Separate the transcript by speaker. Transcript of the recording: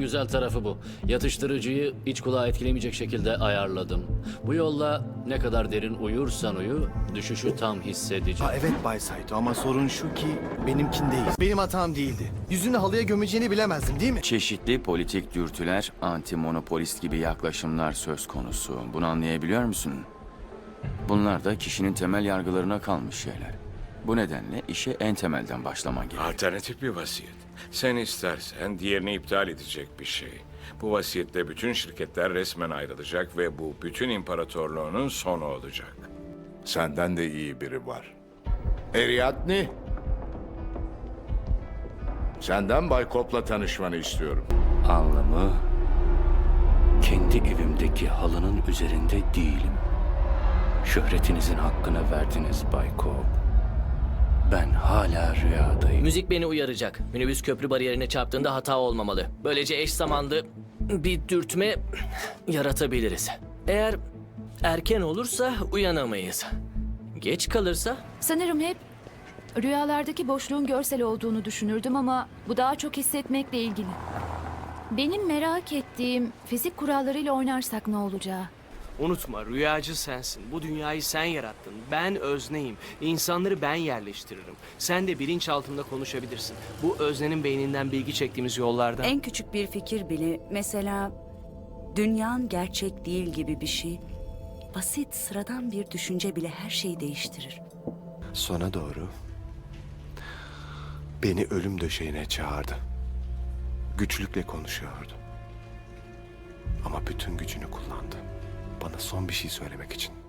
Speaker 1: güzel tarafı bu. Yatıştırıcıyı iç kulağı etkilemeyecek şekilde ayarladım. Bu yolla ne kadar derin uyursan uyu, düşüşü tam hissedeceksin.
Speaker 2: Ha, evet Bay Saito ama sorun şu ki benimkindeyiz. Benim hatam değildi. Yüzünü halıya gömeceğini bilemezdim değil mi?
Speaker 3: Çeşitli politik dürtüler, anti-monopolist gibi yaklaşımlar söz konusu. Bunu anlayabiliyor musun? Bunlar da kişinin temel yargılarına kalmış şeyler. Bu nedenle işe en temelden başlaman gerek.
Speaker 4: Alternatif bir vasiyet. Sen istersen diğerini iptal edecek bir şey. Bu vasiyette bütün şirketler resmen ayrılacak ve bu bütün imparatorluğunun sonu olacak.
Speaker 5: Senden de iyi biri var. Eriadne. Senden Bay Kop'la tanışmanı istiyorum.
Speaker 6: Anlamı kendi evimdeki halının üzerinde değilim. Şöhretinizin hakkını verdiniz Bay Cobb. Ben hala rüyadayım.
Speaker 7: Müzik beni uyaracak. Minibüs köprü bariyerine çarptığında hata olmamalı. Böylece eş zamanlı bir dürtme yaratabiliriz. Eğer erken olursa uyanamayız. Geç kalırsa
Speaker 8: Sanırım hep rüyalardaki boşluğun görsel olduğunu düşünürdüm ama bu daha çok hissetmekle ilgili. Benim merak ettiğim fizik kurallarıyla oynarsak ne olacağı.
Speaker 9: Unutma rüyacı sensin. Bu dünyayı sen yarattın. Ben özneyim. İnsanları ben yerleştiririm. Sen de bilinçaltında konuşabilirsin. Bu öznenin beyninden bilgi çektiğimiz yollardan.
Speaker 10: En küçük bir fikir bile mesela dünyan gerçek değil gibi bir şey. Basit, sıradan bir düşünce bile her şeyi değiştirir.
Speaker 2: Sona doğru beni ölüm döşeğine çağırdı. Güçlükle konuşuyordu. Ama bütün gücünü kullandı. Bana son bir şey söylemek için.